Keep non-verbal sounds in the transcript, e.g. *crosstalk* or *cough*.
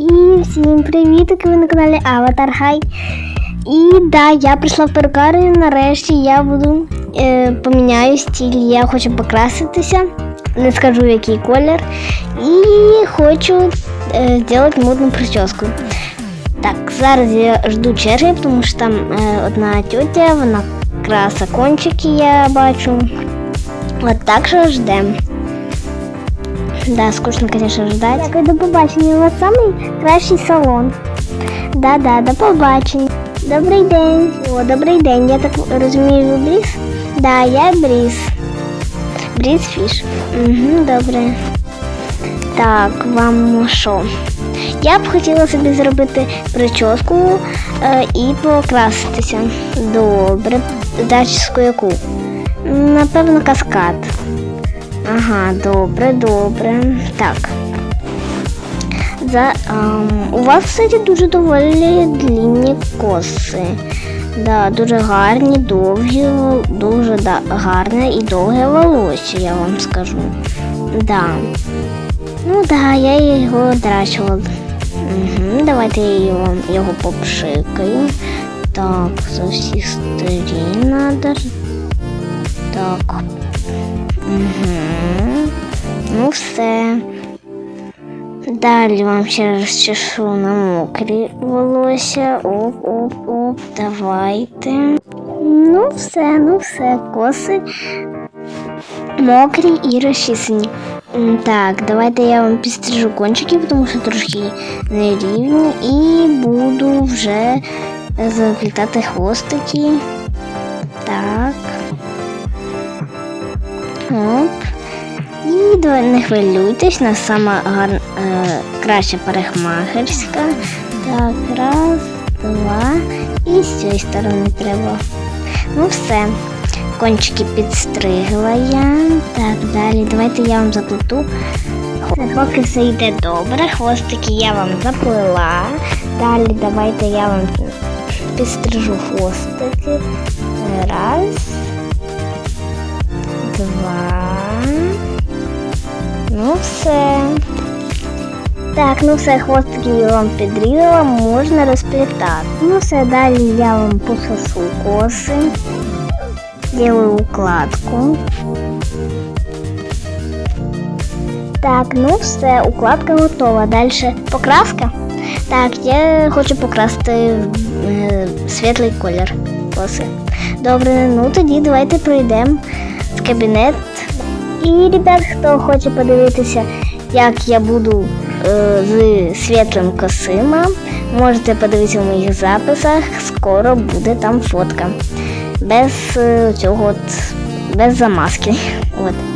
І всім привіт! Ви на каналі Аватар Хай. І да, я прийшла в перукарню. Нарешті я буду е, поміняю стиль. Я хочу покраситися. Не скажу який колір. І хочу е, зробити модну прическу. Так, зараз я жду черги, тому що там е, одна тетя, вона краса кончики, я бачу. От так що ждемо. Да, скучно, конечно, ждать. Дякую, до побачення. У вас самий кращий салон. Да, да, до побачення. Добрий день. О, добрий день. Я так розумію, ви Бріз? Да, я Бріз. Бріз Фіш. Угу, добре. Так, вам що? Я б хотіла собі зробити прическу е, і покраситися. Добре. Зачіску яку? Напевно, каскад. Ага, добре, добре. Так. За, ем, у вас, кстати, дуже доволі длінні коси. Да, дуже гарні, довгі, дуже да, гарне і довге волосся, я вам скажу. Да. Ну да, я його драчувала. Угу, давайте я його, його попшикаю. Так, з усіх сторін надо. Так. Угу. Ну все. Далі вам ще раз чешу на мокрі волосся. Оп, оп, оп, давайте. Ну все, ну все, коси мокрі і розчісані. Так, давайте я вам підстрижу кончики, тому що трошки нерівні, і буду вже заплітати хвостики. Оп. І не хвилюйтесь, нас сама гар... е, краща парикмахерська. Так, раз, два. І з цієї сторони треба. Ну все. Кончики підстригла я. Так, далі. Давайте я вам заплету. Поки все йде добре. Хвостики я вам заплела. Далі давайте я вам підстрижу хвостики. Раз. Два. Ну все. Так, ну все, хвостики я вам підрізала, можна розплітати. Ну все, далі я вам пососу коси. Делаю укладку. Так, ну все, укладка готова. Далі покраска. Так, я хочу покрасти е, світлий колір коси. Добре, ну тоді давайте пройдемо кабінет. І, ребят, хто хоче подивитися, як я буду е, з світлим косима, можете подивитися в моїх записах. Скоро буде там фотка. Без е, цього от, без замазки. *laughs* От.